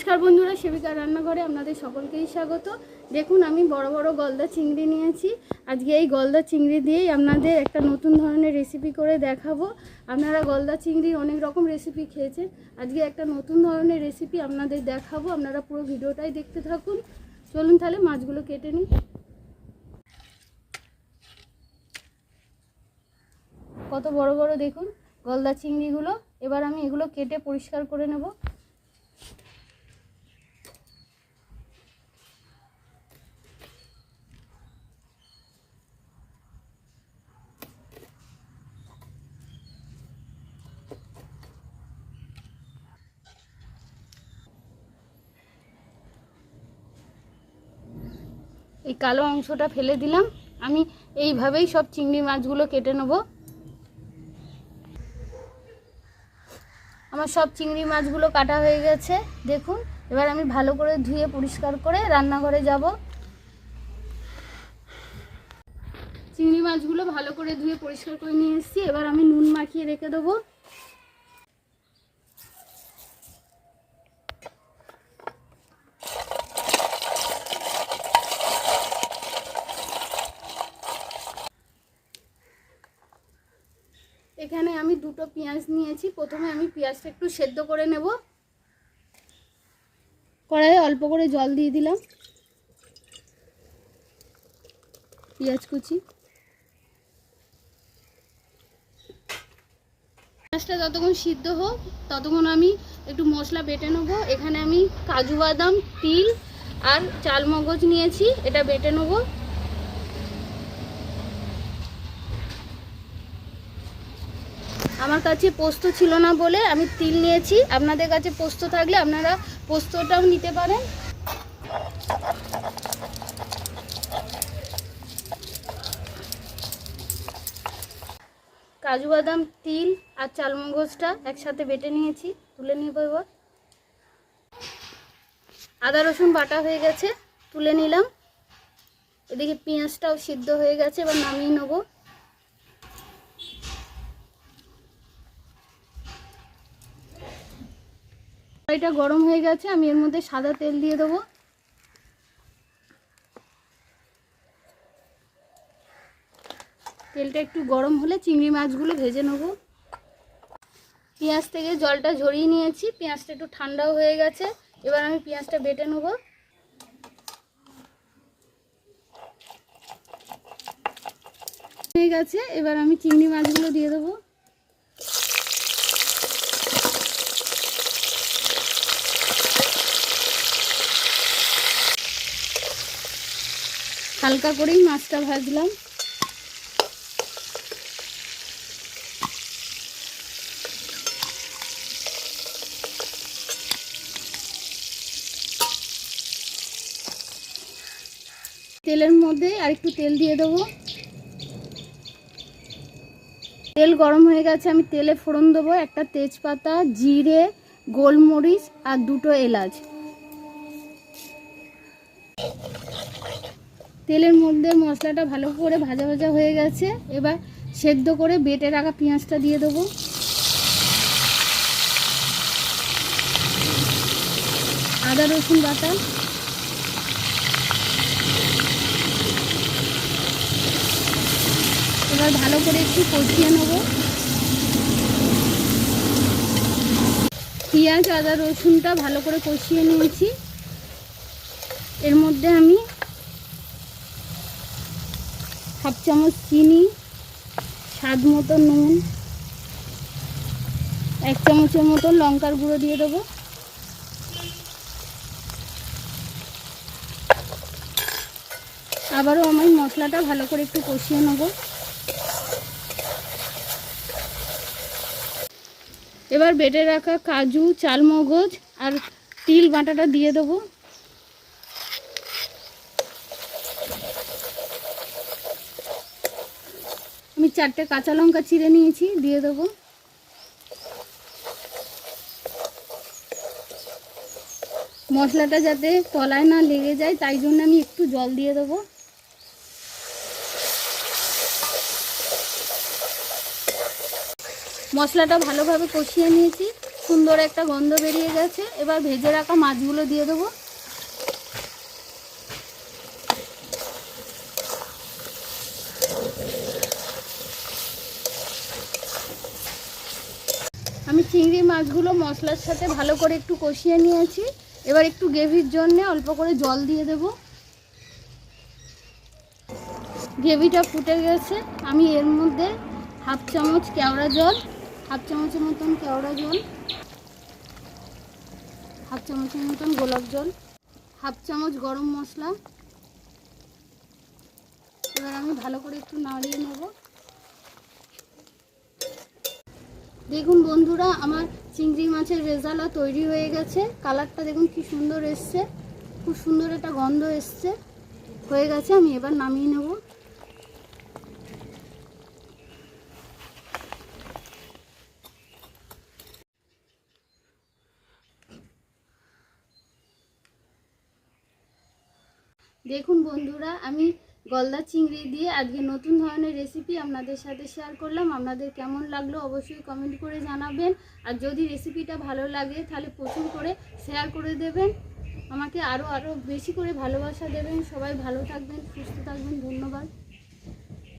নমস্কার বন্ধুরা সেবিকা রান্নাঘরে আপনাদের সকলকেই স্বাগত। দেখুন, আমি বড় বড় গলদা চিংড়ি নিয়েছি। আজকে এই গলদা চিংড়ি দিয়েই আপনাদের একটা নতুন ধরনের রেসিপি করে দেখাবো। আপনারা গলদা চিংড়ির অনেক রকম রেসিপি খেয়েছেন। আজকে একটা নতুন ধরনের রেসিপি আপনাদের দেখাবো। আপনারা পুরো ভিডিওটাই দেখতে থাকুন। চলুন তাহলে মাছগুলো কেটে নিই। কত বড় বড় দেখুন গলদা চিংড়িগুলো। এবার আমি এগুলো কেটে পরিষ্কার করে নেব। এই কালো অংশটা ফেলে দিলাম। আমি এইভাবেই সব চিংড়ি মাছগুলো কেটে নেব। আমার সব চিংড়ি মাছগুলো কাটা হয়ে গেছে। দেখুন, এবার আমি ভালো করে ধুয়ে পরিষ্কার করে রান্নাঘরে যাব। চিংড়ি মাছগুলো ভালো করে ধুয়ে পরিষ্কার করে নিয়ে এসেছি। এবার আমি নুন মাখিয়ে রেখে দেবো। এখানে আমি দুটো পেঁয়াজ নিয়েছি। প্রথমে আমি পেঁয়াজটা একটু সেদ্ধ করে নেব। কড়াইয়ে অল্প করে জল দিয়ে দিলাম। পেঁয়াজ কুচি। পেঁয়াজটা যতক্ষণ সিদ্ধ হোক, ততক্ষণ আমি একটু মশলা বেটে নেব। এখানে আমি কাজু বাদাম, তিল আর চালমগজ নিয়েছি। এটা বেটে নেব। আমার কাছে পোস্ত ছিল না বলে আমি তিল নিয়েছি। আপনাদের কাছে পোস্ত থাকলে আপনারা পোস্তটাও নিতে পারেন। কাজু বাদাম, তিল আর চালমগজটা একসাথে বেটে নিয়েছি। তুলে নিয়ে এবার। আদা, রসুন বাটা হয়ে গেছে, তুলে নিলাম। এদিকে পেঁয়াজটাও সিদ্ধ হয়ে গেছে, এবার নামিয়ে নেব। কড়াইটা গরম হয়ে গেছে, আমি এর মধ্যে সাদা তেল দিয়ে দেবো। তেলটা একটু গরম হলে চিংড়ি মাছগুলো ভেজে নেব। পেঁয়াজ থেকে জলটা ঝরিয়ে নিয়েছি, পেঁয়াজটা একটু ঠান্ডাও হয়ে গেছে, এবার আমি পেঁয়াজটা বেটে নেব। হয়ে গেছে, এবার আমি চিংড়ি মাছগুলো দিয়ে দেবো। হালকা করেই মাছটা ভাজলাম। তেলের মধ্যে আর একটু তেল দিয়ে দেবো। তেল গরম হয়ে গেছে, আমি তেলে ফোড়ন দেবো। একটা তেজপাতা, জিরে, গোলমরিচ আর দুটো এলাচ। তেলের মধ্যে মশলাটা ভালো করে ভাজা ভাজা হয়ে গেছে। এবার সেদ্ধ করে বেটে রাখা পেঁয়াজটা দিয়ে দেবো। আদা, রসুন বাটা। এবার ভালো করে একটু কষিয়ে নেব। পেঁয়াজ, আদা, রসুনটা ভালো করে কষিয়ে নিয়েছি। এর মধ্যে আমি হাফ চামচ চিনি, স্বাদ মতো নুন, এক চামচের মতো লঙ্কার গুঁড়ো দিয়ে দেবো। আবারও আমি মশলাটা ভালো করে একটু কষিয়ে নেব। এবার বেটে রাখা কাজু, চালমগজ আর তিল বাটাটা দিয়ে দেবো। আমি চারটে কাঁচা লঙ্কা চিড়ে নিয়েছি, দিয়ে দেবো। মশলাটা যাতে তলায় না লেগে যায়, তাই জন্য আমি একটু জল দিয়ে দেবো। মশলাটা ভালোভাবে কষিয়ে নিয়েছি, সুন্দর একটা গন্ধ বেরিয়ে গেছে। এবার ভেজে রাখা মাছগুলো দিয়ে দেবো। আমি চিংড়ি মাছগুলো মশলার সাথে ভালো করে একটু কষিয়ে নিয়েছি। এবার একটু গ্রেভির জন্যে অল্প করে জল দিয়ে দেব। গ্রেভিটা ফুটে গেছে। আমি এর মধ্যে হাফ চামচ কেওড়া জল, হাফ চামচের মতন কেওড়া জল, হাফ চামচের মতন গোলাপ জল, হাফ চামচ গরম মশলা। এবার আমি ভালো করে একটু নাড়িয়ে নেব। দেখুন বন্ধুরা, আমার চিংড়ি মাছের রেজালা তৈরি হয়ে গেছে। কালারটা দেখুন কি সুন্দর এসছে। খুব সুন্দর একটা গন্ধ এসছে। হয়ে গেছে, আমি এবার নামিয়ে নেব। দেখুন বন্ধুরা, আমি গলদা চিংড়ি দিয়ে আজকে নতুন ধরনের রেসিপি আপনাদের সাথে শেয়ার করলাম। আপনাদের কেমন লাগল অবশ্যই কমেন্ট করে জানাবেন। আর যদি রেসিপিটা ভালো লাগে, তাহলে প্রচুর করে শেয়ার করে দেবেন। আমাকে আরও আরও বেশি করে ভালোবাসা দেবেন। সবাই ভালো থাকবেন, সুস্থ থাকবেন। ধন্যবাদ।